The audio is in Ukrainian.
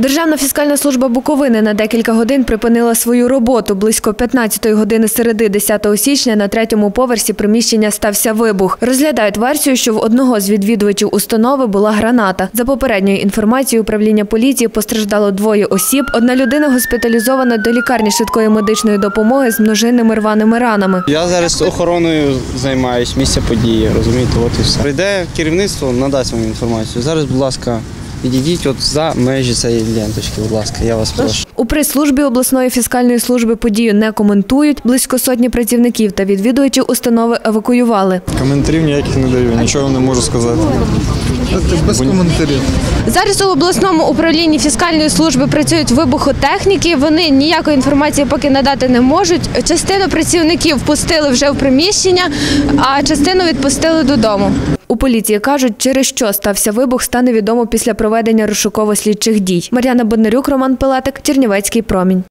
Державна фіскальна служба Буковини на декілька годин припинила свою роботу. Близько 15-ї години середи 10 січня на третьому поверсі приміщення стався вибух. Розглядають версію, що в одного з відвідувачів установи була граната. За попередньою інформацією управління поліції постраждало двоє осіб. Одна людина госпіталізована до лікарні швидкої медичної допомоги з множинними рваними ранами. Я зараз охороною займаюсь місця події, розумієте, от і все. Прийде керівництво, надасть вам інформацію. Зараз, будь ласка, відійдіть от за межі цієї ленточки, будь ласка, я вас прошу. У прес-службі обласної фіскальної служби подію не коментують. Близько сотні працівників та відвідувачів установи евакуювали. Коментарів ніяких не даю, нічого не можу сказати. Без коментарів. Зараз у обласному управлінні фіскальної служби працюють вибухотехніки. Вони ніякої інформації поки надати не можуть. Частину працівників пустили вже в приміщення, а частину відпустили додому. У поліції кажуть, через що стався вибух, стане відомо після проведення розшуково-слідчих дій. Мар'яна Боднарюк, Роман Пилатик, Чернівецький промінь.